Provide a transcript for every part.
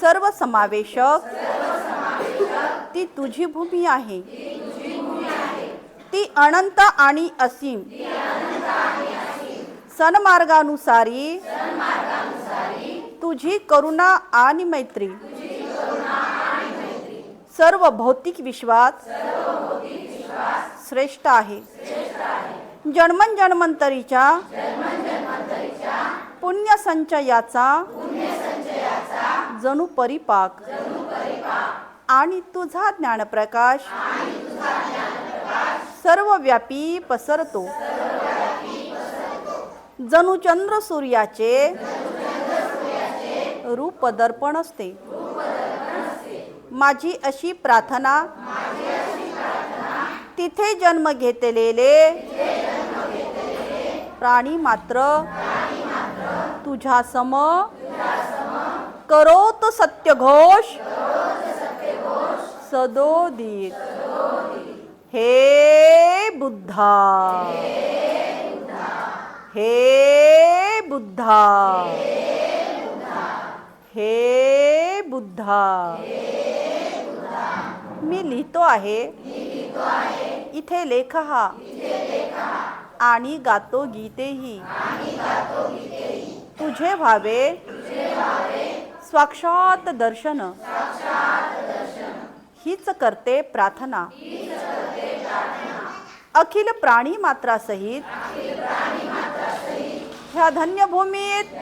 सर्व समावेशक ती तुझी भूमी आहे. ती अनंत आणि असीम. सन्मार्गानुसारी तुझी करुणा आणि मैत्री. सर्व भौतिक विश्वात श्रेष्ठ आहे. जन्मन जन्मांतरीच्या पुण्य संचयाचा जणू परिपाक. आणि तुझा ज्ञानप्रकाश. सर्व व्यापी पसरतो. जणू चंद्र सूर्याचे रूप दर्पण असते. माझी अशी प्रार्थना तिथे जन्म घेतलेले प्राणी मात्र तुझ्या सम करोत सत्य घोष। सदोदित हे बुद्धा। हे बुद्धा। हे बुद्धा। मी लिहितो आहे। इथे लेख हा आणि गातो गीतेही। तुझे व्हावे साक्षात दर्शन. हीच करते प्रार्थना. अखिल प्राणी मात्रासहित ह्या धन्य भूमीत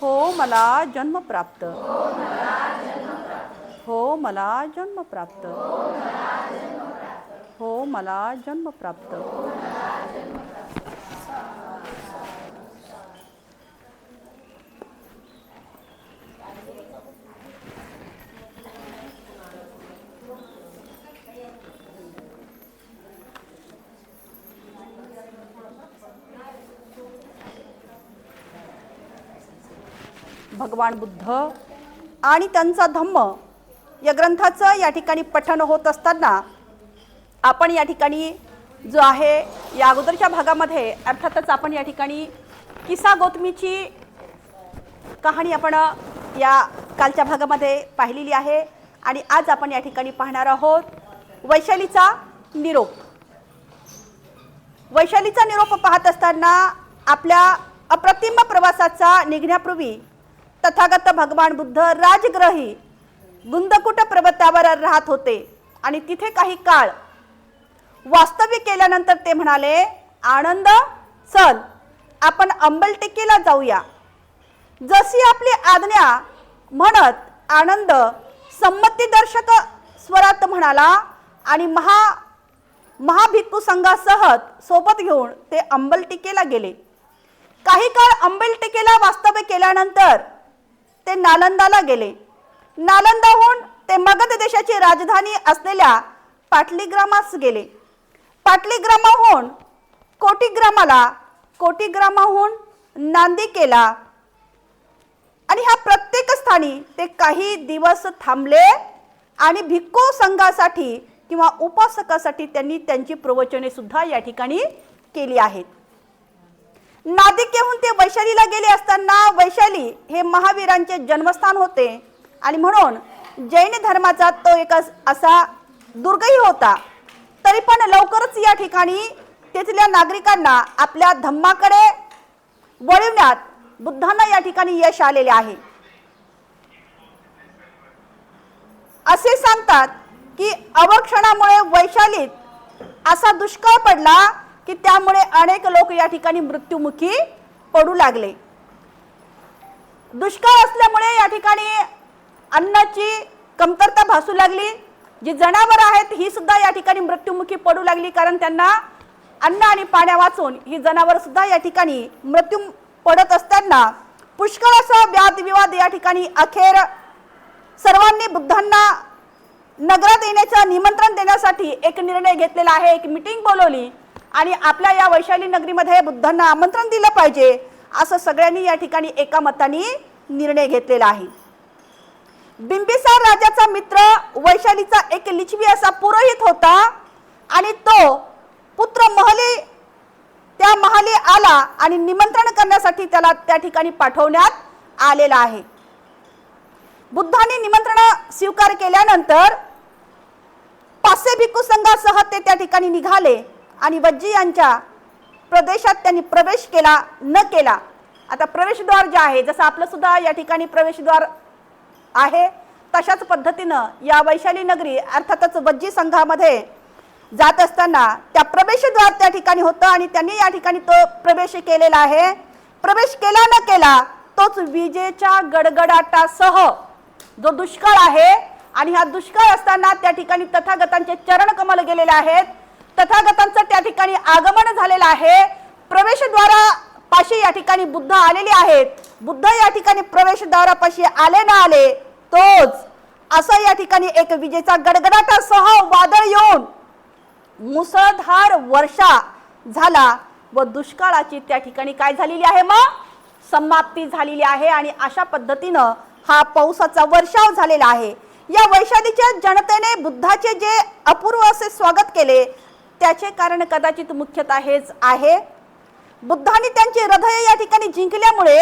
हो मला जन्म प्राप्त. हो मला जन्म प्राप्त. हो मला जन्म प्राप्त. भगवान बुद्ध आणि त्यांचा धम्म या ग्रंथाचं या ठिकाणी पठण होत असताना आपण या ठिकाणी जो आहे या अगोदरच्या भागामध्ये अर्थातच आपण या ठिकाणी किसा गौतमीची कहाणी आपण या कालच्या भागामध्ये पाहिलेली आहे आणि आज आपण या ठिकाणी पाहणार आहोत वैशालीचा निरोप. वैशालीचा निरोप पाहत असताना आपल्या अप्रतिम प्रवासाचा निघण्यापूर्वी तथागत भगवान बुद्ध राजग्रही गुंदकुट पर्वतावर राहत होते. आणि तिथे काही काळ वास्तव्य केल्यानंतर ते म्हणाले आनंद चल आपण अंबलटेकीला जाऊया. जशी आपली आज्ञा म्हणत आनंद संमतीदर्शक स्वरात म्हणाला आणि महा महाभिक्खू संघासह सोबत घेऊन ते अंबलटिकेला गेले. काही काळ अंबलटिकेला वास्तव्य केल्यानंतर ते नालंदाला गेले. नालंदाहून ते मगध देशाची राजधानी असलेल्या पाटलीग्रामास गेले. पाटलीग्रामाहून कोटीग्रामाला कोटीग्रामाहून नांदिकेला. आणि ह्या प्रत्येक स्थानी ते काही दिवस थांबले आणि भिक्खू संघासाठी किंवा उपासकासाठी त्यांनी त्यांची प्रवचने सुद्धा या ठिकाणी केली आहेत. नादिकेहून ते वैशालीला गेले असताना वैशाली हे महावीरांचे जन्मस्थान होते. आणि म्हणून जैन धर्माचा तो एक असा दुर्गही होता. तरी पण लवकरच या ठिकाणी तेथील नागरिकांना आपल्या धम्माकडे वळविण्यात बुद्धांना या ठिकाणी यश आलेले आहे. असे सांगतात की अवक्षणामुळे वैशालीत असा दुष्काळ पडला की त्यामुळे अनेक लोक या ठिकाणी मृत्युमुखी पडू लागले. दुष्काळ असल्यामुळे या ठिकाणी अन्नाची कमतरता भासू लागली. जी जनावरं आहेत ही सुद्धा या ठिकाणी मृत्युमुखी पडू लागली कारण त्यांना अन्न आणि पाण्या वाचून ही जनावर सुद्धा या ठिकाणी मृत्यू पडत असताना पुष्कळ असा वादविवाद या ठिकाणी अखेर सर्वांनी बुद्धांना नगरात येण्याचं निमंत्रण देण्यासाठी एक निर्णय घेतलेला आहे. एक मिटिंग बोलवली. आणि आपल्या या वैशाली नगरीमध्ये बुद्धांना आमंत्रण दिलं पाहिजे असं सगळ्यांनी या ठिकाणी एका मताने निर्णय घेतलेला आहे. बिंबिसार राजाचा मित्र वैशालीचा एक लिचवी असा पुरोहित होता आणि तो पुत्र महली त्या महाली आला आणि निमंत्रण करण्यासाठी त्याला त्या ठिकाणी पाठवण्यात आलेला आहे. बुद्धांनी निमंत्रण स्वीकार केल्यानंतर पाचशे भिक्खू संघासह ते त्या ठिकाणी निघाले. आणि वज्जी यांच्या प्रदेशात त्यांनी प्रवेश केला न केला. आता प्रवेशद्वार जे आहे जसं आपलं सुद्धा या ठिकाणी प्रवेशद्वार आहे तशाच पद्धतीनं या वैशाली नगरी अर्थातच वज्जी संघामध्ये जात असताना त्या प्रवेशद्वार त्या ठिकाणी होतं आणि त्यांनी या ठिकाणी तो प्रवेश केलेला आहे. प्रवेश केला न केला तोच विजेच्या गडगडाटासह जो दुष्काळ आहे आणि हा दुष्काळ असताना त्या ठिकाणी तथागतांचे चरण कमल गेलेले आहेत. तथागतांचं त्या ठिकाणी आगमन झालेलं आहे. प्रवेशद्वारापाशी या ठिकाणी बुद्ध आलेले आहेत. बुद्ध या ठिकाणी प्रवेशद्वारापाशी आले ना आले तोच असं या ठिकाणी एक विजेचा गडगडाटासह वादळ येऊन मुसळधार वर्षा झाला व दुष्काळाची त्या ठिकाणी काय झालेली आहे मग? समाप्ती झालेली आहे आणि अशा पद्धतीनं हा पावसाचा वर्षाव झालेला आहे. या वैशालीच्या जनतेने बुद्धाचे जे अपूर्व असे स्वागत केले त्याचे कारण कदाचित मुख्यतः हेच आहे. बुद्धांनी त्यांचे हृदय या ठिकाणी जिंकल्यामुळे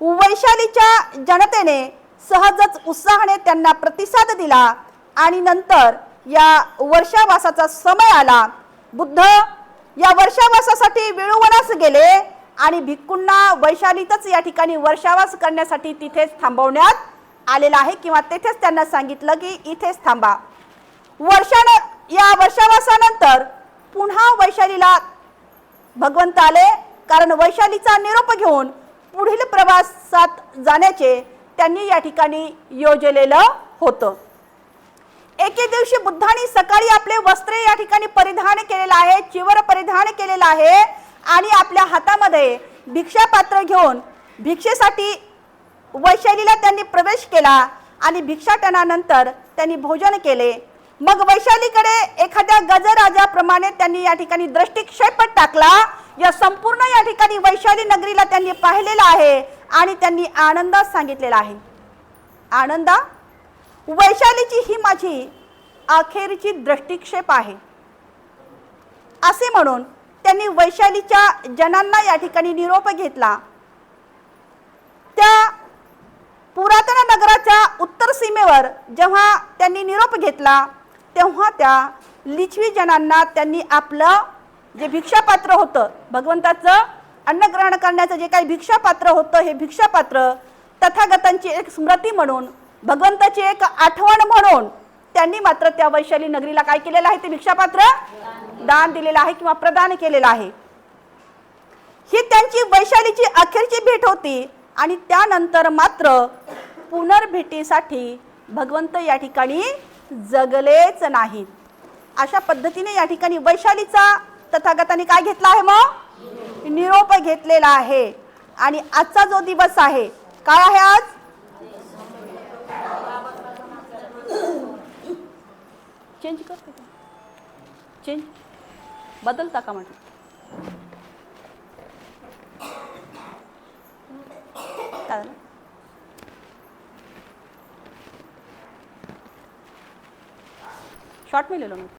वैशालीच्या जनतेने सहजच उत्साहाने त्यांना प्रतिसाद दिला आणि नंतर या वर्षावासाचा समय आला. बुद्ध या वर्षावासासाठी वेळुवनास गेले आणि भिक्खूंना वैशालीतच या ठिकाणी वर्षावास करण्यासाठी तिथेच थांबवण्यात आलेला आहे किंवा तेथेच त्यांना सांगितलं की इथेच थांबा. वर्षान या वर्षावासानंतर पुन्हा वैशालीला भगवंत आले. कारण वैशालीचा निरोप घेऊन पुढील प्रवासात जाण्याचे त्यांनी या ठिकाणी योजलेलं होतं. एके दिवशी बुद्धांनी सकाळी आपले वस्त्रे या ठिकाणी परिधान केलेलं आहे चिवर परिधान केलेलं आहे आणि आपल्या हातामध्ये भिक्षा पात्र घेऊन भिक्षेसाठी वैशालीला त्यांनी प्रवेश केला आणि भिक्षाटनानंतर त्यांनी भोजन केले. मग वैशालीकडे एखाद्या गजराजाप्रमाणे त्यांनी या ठिकाणी दृष्टिक्षेप टाकला. या संपूर्ण या ठिकाणी वैशाली नगरीला त्यांनी पाहिलेलं आहे आणि त्यांनी आनंदात सांगितलेला आहे. आनंदा वैशालीची ही माझी अखेरची दृष्टिक्षेप आहे. असे म्हणून त्यांनी वैशालीच्या जनांना या ठिकाणी निरोप घेतला. त्या पुरातन नगराच्या उत्तर सीमेवर जेव्हा त्यांनी निरोप घेतला तेव्हा त्या लिच्छवी जनांना त्यांनी आपलं जे भिक्षापात्र होतं भगवंताचं अन्न ग्रहण करण्याचं जे काही भिक्षापात्र होतं हे भिक्षापात्र तथागतांची एक स्मृती म्हणून भगवंताची एक आठवण म्हणून त्यांनी मात्र त्या वैशाली नगरीला काय केलेलं आहे ते भिक्षापात्र? दान दिलेलं आहे किंवा प्रदान केलेलं आहे. ही त्यांची वैशालीची अखेरची भेट होती आणि त्यानंतर मात्र पुनर्भेटीसाठी भगवंत या ठिकाणी जगलेच नाहीत. अशा पद्धतीने या ठिकाणी वैशालीचा तथागताने काय घेतला आहे मग? निरोप घेतलेला आहे. आणि आजचा जो दिवस आहे काय आहे आज? चेंज करते चेंज बदलता का म्हटलं? शॉर्ट में ले लो मैं